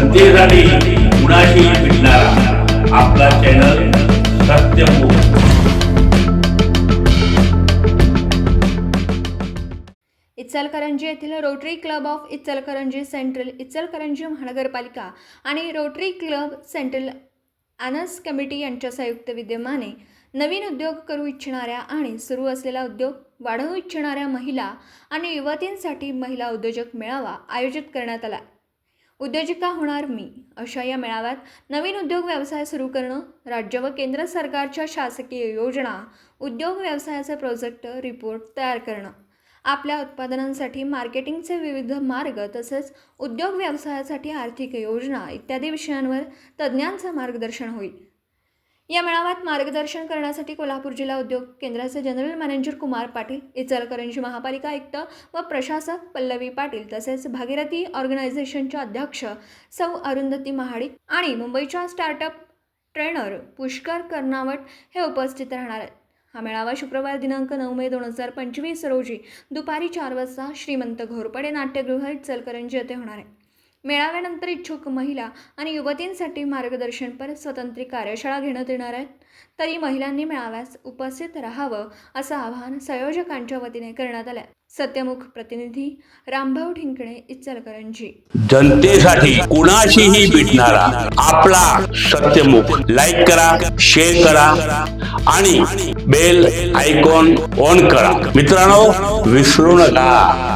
जनतेसाठी कुणाशी भेटणारा. आपला चॅनल सत्यमुख इचलकरंजी येथील Rotary Club of Ichalkaranji central Ichalkaranji महानगरपालिका आणि रोटरी क्लब सेंट्रल अनस कमिटी यांच्या संयुक्त विद्यमाने नवीन उद्योग करू इच्छिणाऱ्या आणि सुरू असलेला उद्योग वाढवू इच्छिणाऱ्या महिला आणि युवतींसाठी महिला उद्योजक मेळावा आयोजित करण्यात आला. उद्योजिका होणार मी अशा या मेळाव्यात नवीन उद्योग व्यवसाय सुरू करणं राज्य व केंद्र सरकारच्या शासकीय योजना उद्योग व्यवसायाचे प्रोजेक्ट रिपोर्ट तयार करणं. आपल्या उत्पादनांसाठी मार्केटिंगचे विविध मार्ग तसेच उद्योग व्यवसायासाठी आर्थिक योजना इत्यादी विषयांवर तज्ज्ञांचं मार्गदर्शन होईल. या मेळाव्यात मार्गदर्शन करण्यासाठी कोल्हापूर जिल्हा उद्योग केंद्राचे जनरल मॅनेजर कुमार पाटील इचलकरंजी महापालिका आयुक्त व प्रशासक पल्लवी पाटील तसेच भागीरथी ऑर्गनायझेशनच्या अध्यक्ष सौ अरुंधती महाडिक आणि मुंबईच्या स्टार्टअप ट्रेनर पुष्कर कर्नावट हे उपस्थित राहणार आहेत. हा मेळावा शुक्रवार दिनांक नऊ मे दोन हजार पंचवीस रोजी दुपारी चार वाजता श्रीमंत घोरपडे नाट्यगृह इचलकरंजी येथे होणार आहे. मेळाव्यानंतर इच्छुक महिला आणि युवतींसाठी मार्गदर्शनपर स्वतंत्र कार्यशाळा घेण्यात येणार आहेत तरी महिलांनी मेळाव्यास उपस्थित राहावं असं आवाहन संयोजकांच्या वतीने करण्यात आलं सत्यमुख प्रतिनिधी रामभाऊ ठिंकणे इचलकरंजी. जनतेसाठी कुणाशीही भेटणारा आपला सत्यमुख लाईक करा शेअर करा आणि बेल आयकॉन ऑन करा. मित्रांनो विसरू नका.